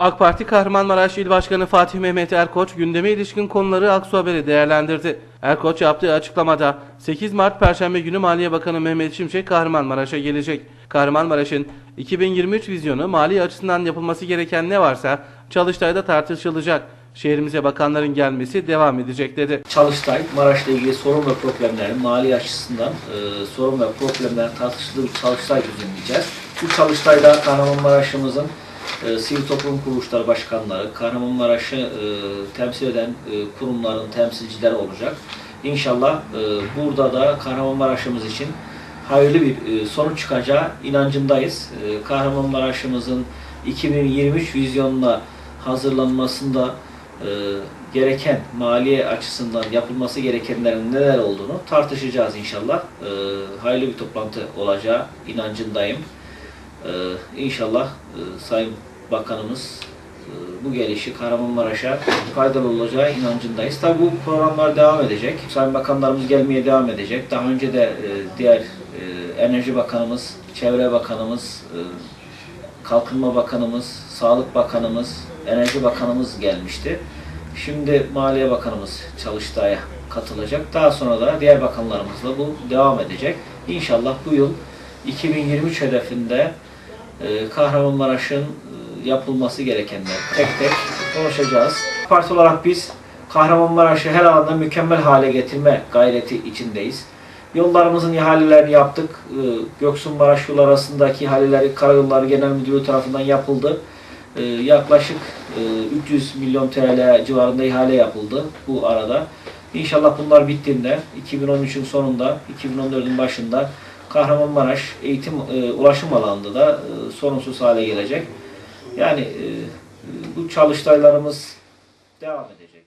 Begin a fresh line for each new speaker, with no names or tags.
AK Parti Kahramanmaraş İl Başkanı Fatih Mehmet Erkoç gündeme ilişkin konuları Aksu Haber'e değerlendirdi. Erkoç yaptığı açıklamada 8 Mart Perşembe günü Maliye Bakanı Mehmet Şimşek Kahramanmaraş'a gelecek. Kahramanmaraş'ın 2023 vizyonu mali açısından yapılması gereken ne varsa Çalıştay'da tartışılacak. Şehrimize bakanların gelmesi devam edecek dedi.
Çalıştay, Maraş'la ilgili sorun ve problemlerin mali açısından e, sorun ve problemlerin tartışıldığı bir çalıştay düzenleyeceğiz. Bu çalıştayda Kahramanmaraş'ımızın e, sivil toplum kuruluşları başkanları, Kahramanmaraş'ı e, temsil eden e, kurumların temsilcileri olacak. İnşallah e, burada da Kahramanmaraş'ımız için hayırlı bir e, sonuç çıkacağı inancındayız. E, Kahramanmaraş'ımızın 2023 vizyonuna hazırlanmasında e, gereken maliye açısından yapılması gerekenlerin neler olduğunu tartışacağız inşallah. E, hayırlı bir toplantı olacağı inancındayım. E, inşallah e, Sayın Bakanımız e, bu gelişi Kahramanmaraş'a faydalı olacağı inancındayız. Tabi bu programlar devam edecek. Sayın Bakanlarımız gelmeye devam edecek. Daha önce de e, diğer e, Enerji Bakanımız, Çevre Bakanımız, Kalkınma Bakanımız, Sağlık Bakanımız, Enerji Bakanımız gelmişti. Şimdi Maliye Bakanımız Çalıştay'a katılacak. Daha sonra da diğer bakanlarımızla bu devam edecek. İnşallah bu yıl 2023 hedefinde Kahramanmaraş'ın yapılması gerekenler tek tek konuşacağız. Parti olarak biz Kahramanmaraş'ı her alanda mükemmel hale getirme gayreti içindeyiz. Yollarımızın ihalelerini yaptık. Ee, Göksun Maraş yolu arasındaki ihaleleri Karayolları Genel Müdürlüğü tarafından yapıldı. Ee, Yaklaşık e, 300 milyon TL civarında ihale yapıldı bu arada. İnşallah bunlar bittiğinde 2013'ün sonunda, 2014'ün başında Kahramanmaraş eğitim e, ulaşım alanında da e, sorunsuz hale gelecek. Yani e, bu çalıştaylarımız devam edecek.